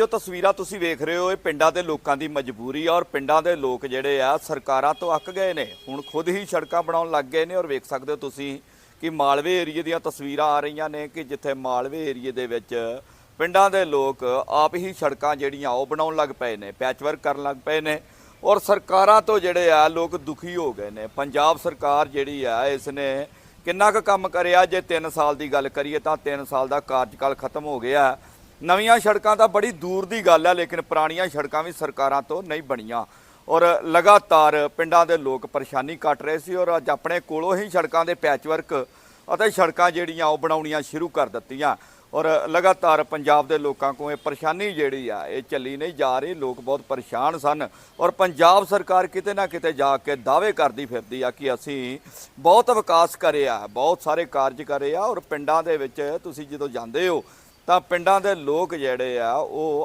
ਜੋ ਤਸਵੀਰਾਂ ਤੁਸੀਂ ਵੇਖ ਰਹੇ ਹੋ, ਇਹ ਪਿੰਡਾਂ ਦੇ ਲੋਕਾਂ ਦੀ ਮਜਬੂਰੀ ਆ ਔਰ ਪਿੰਡਾਂ ਦੇ ਲੋਕ ਜਿਹੜੇ ਆ, ਸਰਕਾਰਾਂ ਤੋਂ ਅੱਕ ਗਏ ਨੇ। ਹੁਣ ਖੁਦ ਹੀ ਸੜਕਾਂ ਬਣਾਉਣ ਲੱਗ ਗਏ ਨੇ ਔਰ ਵੇਖ ਸਕਦੇ ਹੋ ਤੁਸੀਂ ਕਿ ਮਾਲਵੇ ਏਰੀਏ ਦੀਆਂ ਤਸਵੀਰਾਂ ਆ ਰਹੀਆਂ ਨੇ ਕਿ ਜਿੱਥੇ ਮਾਲਵੇ ਏਰੀਏ ਦੇ ਵਿੱਚ ਪਿੰਡਾਂ ਦੇ ਲੋਕ ਆਪ ਹੀ ਸੜਕਾਂ ਜਿਹੜੀਆਂ, ਉਹ ਬਣਾਉਣ ਲੱਗ ਪਏ ਨੇ, ਪੈਚਵਰਕ ਕਰਨ ਲੱਗ ਪਏ ਨੇ ਔਰ ਸਰਕਾਰਾਂ ਤੋਂ ਜਿਹੜੇ ਆ, ਲੋਕ ਦੁਖੀ ਹੋ ਗਏ ਨੇ। ਪੰਜਾਬ ਸਰਕਾਰ ਜਿਹੜੀ ਆ ਇਸ ਨੇ ਕਿੰਨਾ ਕੁ ਕੰਮ ਕਰਿਆ? ਜੇ 3 ਸਾਲ ਦੀ ਗੱਲ ਕਰੀਏ ਤਾਂ 3 ਸਾਲ ਦਾ ਕਾਰਜਕਾਲ ਖਤਮ ਹੋ ਗਿਆ। ਨਵੀਆਂ ਸੜਕਾਂ ਤਾਂ ਬੜੀ ਦੂਰ ਦੀ ਗੱਲ ਹੈ ਲੇਕਿਨ ਪੁਰਾਣੀਆਂ ਸੜਕਾਂ ਵੀ ਸਰਕਾਰਾਂ ਤੋਂ ਨਹੀਂ ਬਣੀਆਂ। ਔਰ ਲਗਾਤਾਰ ਪਿੰਡਾਂ ਦੇ ਲੋਕ ਪਰੇਸ਼ਾਨੀ ਕੱਟ ਰਹੇ ਸੀ ਔਰ ਅੱਜ ਆਪਣੇ ਕੋਲੋਂ ਹੀ ਸੜਕਾਂ ਦੇ ਪੈਚਵਰਕ ਅਤੇ ਸੜਕਾਂ ਜਿਹੜੀਆਂ ਉਹ ਬਣਾਉਣੀਆਂ ਸ਼ੁਰੂ ਕਰ ਦਿੱਤੀਆਂ। ਔਰ ਲਗਾਤਾਰ ਪੰਜਾਬ ਦੇ ਲੋਕਾਂ ਕੋਲ ਇਹ ਪਰੇਸ਼ਾਨੀ ਜਿਹੜੀ ਆ, ਇਹ ਚੱਲੀ ਨਹੀਂ ਜਾ ਰਹੀ। ਲੋਕ ਬਹੁਤ ਪਰੇਸ਼ਾਨ ਸਨ ਔਰ ਪੰਜਾਬ ਸਰਕਾਰ ਕਿਤੇ ਨਾ ਕਿਤੇ ਜਾ ਕੇ ਦਾਅਵੇ ਕਰਦੀ ਫਿਰਦੀ ਆ ਕਿ ਅਸੀਂ ਬਹੁਤ ਵਿਕਾਸ ਕਰਿਆ, ਬਹੁਤ ਸਾਰੇ ਕਾਰਜ ਕਰੇ ਆ ਔਰ ਪਿੰਡਾਂ ਦੇ ਵਿੱਚ ਤੁਸੀਂ ਜਦੋਂ ਜਾਂਦੇ ਹੋ ਤਾਂ ਪਿੰਡਾਂ ਦੇ ਲੋਕ ਜਿਹੜੇ ਆ ਉਹ